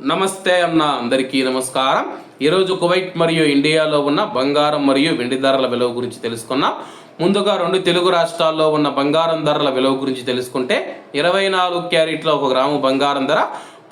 నమస్తే అన్న అందరికీ నమస్కారం. ఈరోజు కువైట్ మరియు ఇండియాలో ఉన్న బంగారం మరియు వెండి ధరల విలువ గురించి తెలుసుకున్నాం ముందుగా రెండు తెలుగు రాష్ట్రాల్లో ఉన్న బంగారం ధరల విలువ గురించి తెలుసుకుంటే ఇరవై నాలుగు క్యారెట్ల ఒక గ్రాము బంగారం ధర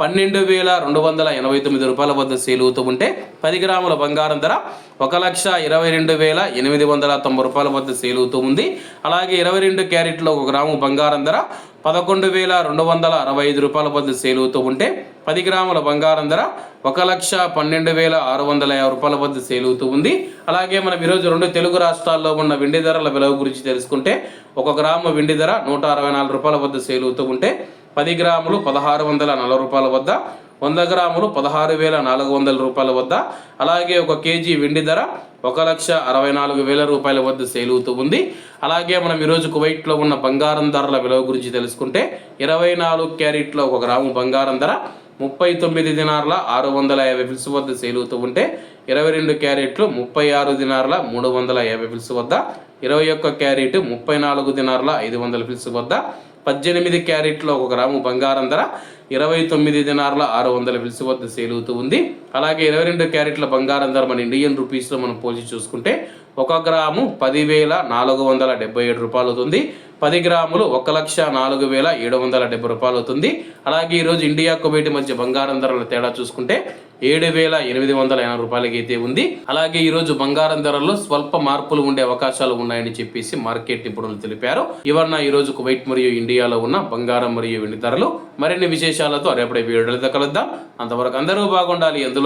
పన్నెండు వేల రెండు వందల ఎనభై తొమ్మిది రూపాయల వద్ద సేల్ అవుతూ ఉంటే పది గ్రాముల బంగారం ధర ఒక లక్ష ఇరవై రెండు వేల ఎనిమిది వందల తొంభై రూపాయల వద్ద సేల్ అవుతూ ఉంది. అలాగే ఇరవై రెండు క్యారెట్లో ఒక గ్రాము బంగారం ధర పదకొండు వేల రెండు వందల అరవై ఐదు రూపాయల వద్ద సేల్ అవుతూ ఉంటే పది గ్రాముల బంగారం ధర ఒక లక్ష పన్నెండు వేల ఆరు వందల యాభై రూపాయల వద్ద సేల్ అవుతూ ఉంది. అలాగే మనం ఈరోజు రెండు తెలుగు రాష్ట్రాల్లో ఉన్న వెండి ధరల విలువ గురించి తెలుసుకుంటే ఒక గ్రాము వెండి ధర నూట అరవై నాలుగు రూపాయల వద్ద సేల్ ఉంటే పది గ్రాములు పదహారు వందల నలభై రూపాయల వద్ద వంద గ్రాములు పదహారు వేల నాలుగు వందల రూపాయల వద్ద అలాగే ఒక కేజీ వెండి ధర ఒక లక్ష అరవై నాలుగు వేల రూపాయల వద్ద సేల్ అవుతూ ఉంది. అలాగే మనం ఈరోజు కువైట్లో ఉన్న బంగారం ధరల విలువ గురించి తెలుసుకుంటే ఇరవై నాలుగు క్యారెట్లో ఒక గ్రాము బంగారం ధర ముప్పై తొమ్మిది దినార్ల ఆరు వందల యాభై ఫిల్స్ వద్ద సేల్ అవుతూ ఉంటే ఇరవై రెండు క్యారెట్లు ముప్పై ఆరు దినార్ల మూడు వందల యాభై ఫిల్స్ వద్ద ఇరవై ఒక్క క్యారెట్ ముప్పై నాలుగు దినార్ల ఐదు వందల ఫిల్స్ వద్ద పద్దెనిమిది క్యారెట్లు ఒక గ్రాము బంగారం ధర ఇరవై తొమ్మిది దినార్ల ఆరు వందల ఫిల్స్ వద్ద సేల్ అవుతూ ఉంది. అలాగే ఇరవై రెండు క్యారెట్ల బంగారం ధర మన ఇండియన్ రూపీస్లో మనం పోల్చి చూసుకుంటే ఒక గ్రాము పదివేల నాలుగు వందల డెబ్బై ఏడు రూపాయలు అవుతుంది. పది గ్రాములు ఒక లక్ష నాలుగు వేల ఏడు వందల డెబ్బై రూపాయలు అవుతుంది. అలాగే ఈరోజు ఇండియా కువైట్ మధ్య బంగారం ధరల తేడా చూసుకుంటే ఏడు వేల ఎనిమిది వందల ఎనభై రూపాయలకి అయితే ఉంది. అలాగే ఈరోజు బంగారం ధరల్లో స్వల్ప మార్పులు ఉండే అవకాశాలు ఉన్నాయని చెప్పేసి మార్కెట్ నిపుణులు తెలిపారు. ఇవన్న ఈరోజు కువైట్ మరియు ఇండియాలో ఉన్న బంగారం మరియు వెండి ధరలు. మరిన్ని విశేషాలతో రేపటి వీడియోలతో కలుద్దాం. అంతవరకు అందరూ బాగుండాలి. ఎందులో